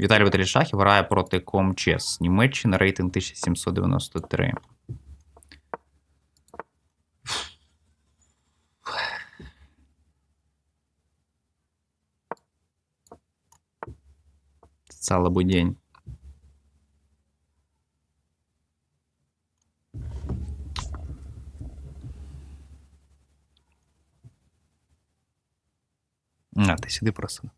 Віталій Віталій Шахів грає проти Комчес. Німеччина, рейтинг 1793. Цалабу день. А, ти сюди просто.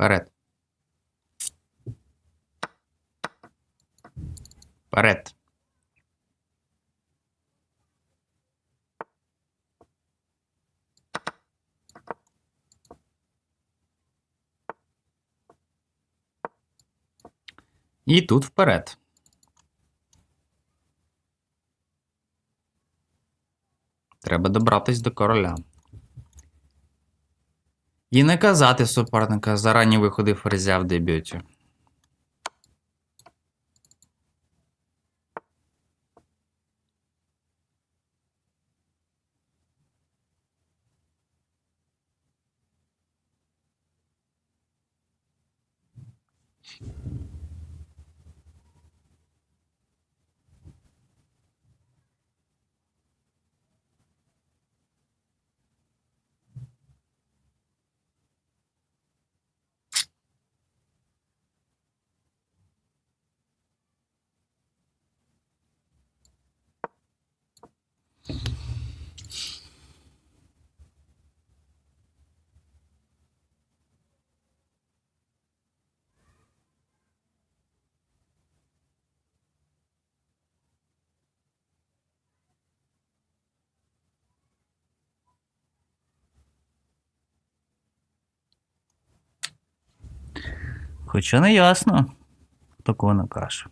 Вперед. Вперед. І тут вперед. Треба добратись до короля. І наказати суперника за ранні виходи ферзя в дебюті. Хоча не ясно, хто кого накаже.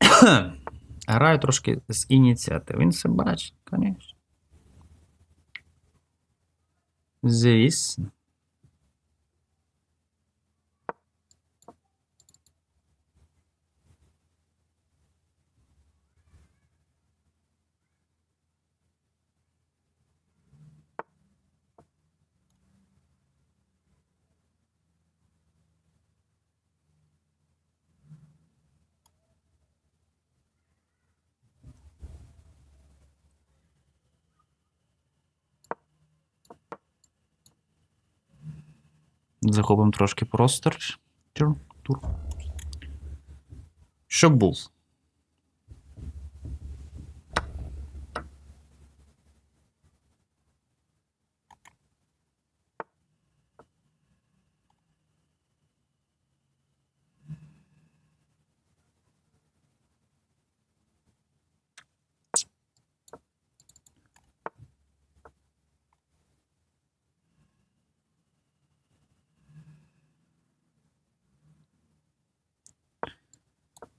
Граю трошки з ініціативи. Він все бачить, звісно. Звісно. Захопимо трошки простор. Тур. Щоб був.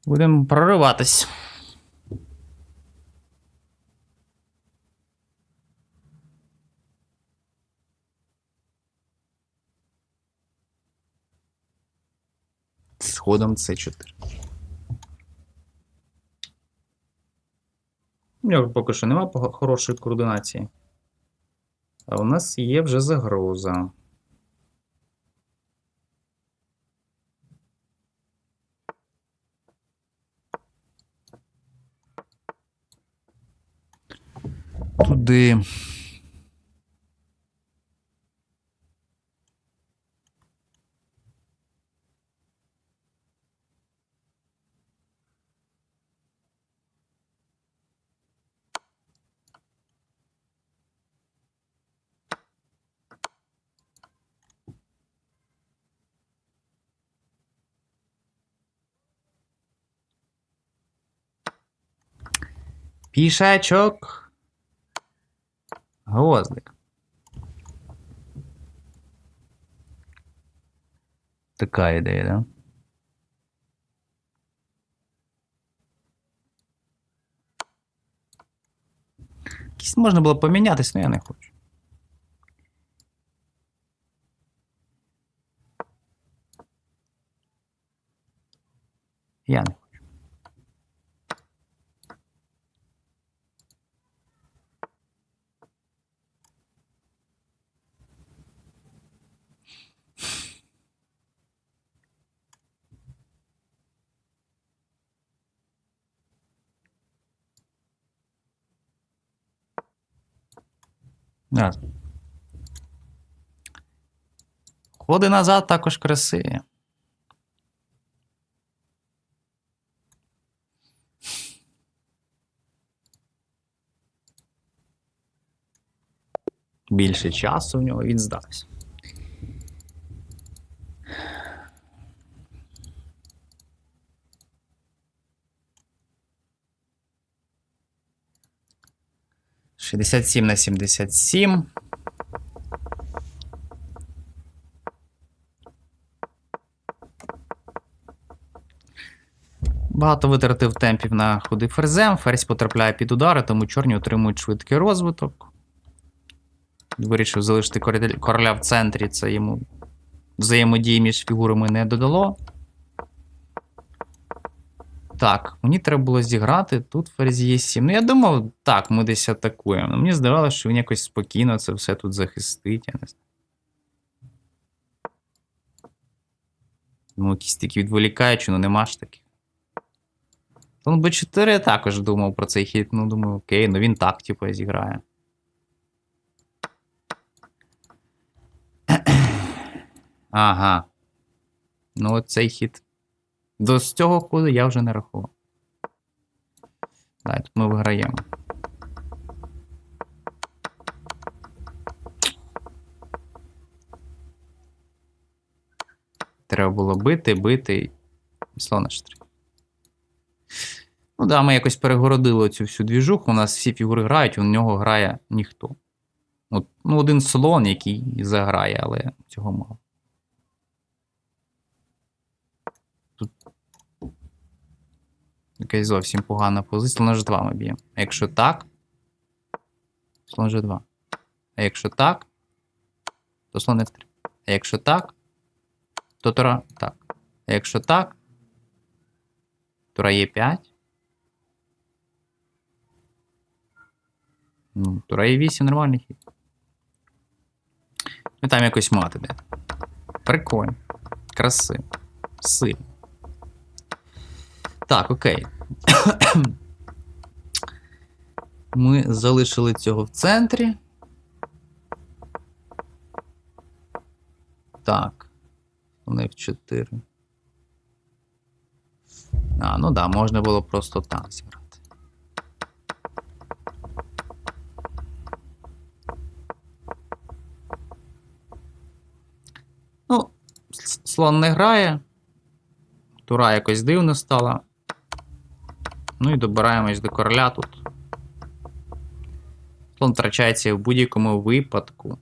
Будемо прориватись. З ходом С4. У нього поки що нема хорошої координації. А у нас є вже загроза. туди. Пішачок Гвоздик. Така ідея, да? Якісь можна було помінятись, але я не хочу. Я не хочу. Раз. Ходи назад також красиві. Більше часу в нього він здався. Шістдесят сім на сімдесят сім. Багато витратив темпів на ходи ферзем. Ферзь потрапляє під удари, тому чорні отримують швидкий розвиток. Вирішив залишити короля в центрі, це йому взаємодії між фігурами не додало. Так, мені треба було зіграти. Тут ферзь є 7. Ну, я думав, так, ми десь атакуємо. Ну, Мені здавалося, що він якось спокійно це все тут захистить. Я не знаю. Ну, якісь такі відволікаючі, ну нема ж таких. Слон Б4 я також думав про цей хід. Ну, думаю, окей, ну він так, типу, зіграє. Ага. Ну, от цей хід. До з цього ходу я вже не рахував. Так, ми виграємо. Треба було бити, бити і слона штри. Ну да, ми якось перегородили цю всю двіжуху. У нас всі фігури грають, у нього грає ніхто. От, ну, один слон, який заграє, але цього мало. Якась зовсім погана позиція. Слон G2 ми б'ємо. А якщо так, слон G2. А якщо так, то слон F3. А якщо так, то Тура так. А якщо так, Тура Е5. Ну, Тура Е8 нормальний хід. Ну там якось мати де. Прикольно. Красиво. Сильно. Так, окей. Ми залишили цього в центрі. Так. Вони в 4. А, ну да, можна було просто так зіграти. Ну, слон не грає. Тура якось дивно стала. Ну і добираємось до короля тут. Слон втрачається в будь-якому випадку.